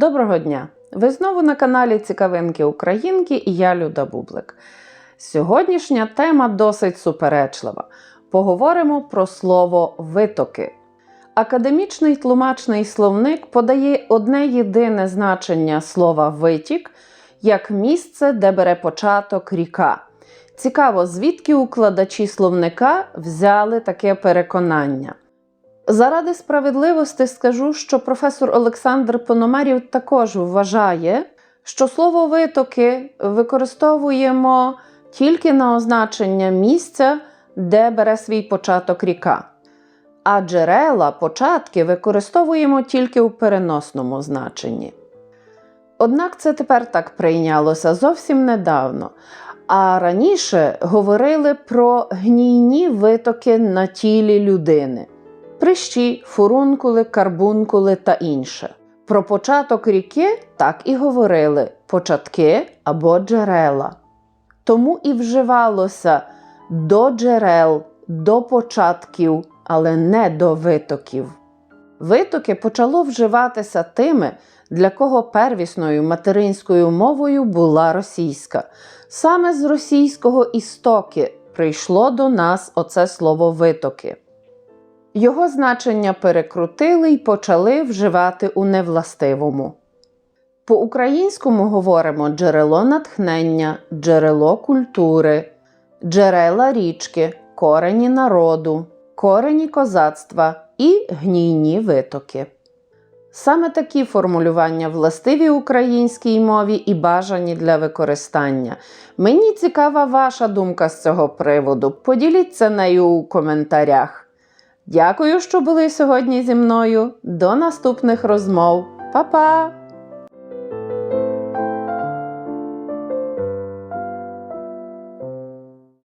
Доброго дня! Ви знову на каналі Цікавинки Українки і я Люда Бублик. Сьогоднішня тема досить суперечлива. Поговоримо про слово витоки. Академічний тлумачний словник подає одне єдине значення слова витік як місце, де бере початок ріка. Цікаво, звідки укладачі словника взяли таке переконання. Заради справедливості скажу, що професор Олександр Пономарів також вважає, що слово витоки використовуємо тільки на означення місця, де бере свій початок ріка. А джерела, початки використовуємо тільки у переносному значенні. Однак це тепер так прийнялося зовсім недавно. А раніше говорили про гнійні витоки на тілі людини прищі, фурункули, карбункули та інше. Про початок ріки так і говорили початки або джерела. Тому і вживалося до джерел, до початків, але не до витоків. Витоки почало вживатися тими, для кого первісною материнською мовою була російська. Саме з російського істоки прийшло до нас оце слово витоки. Його значення перекрутили й почали вживати у невластивому. По-українському говоримо джерело натхнення, джерело культури, джерела річки, корені народу, корені козацтва і гнійні витоки. Саме такі формулювання властиві українській мові і бажані для використання. Мені цікава ваша думка з цього приводу. Поділіться нею у коментарях. Дякую, що були сьогодні зі мною. До наступних розмов. Па-па!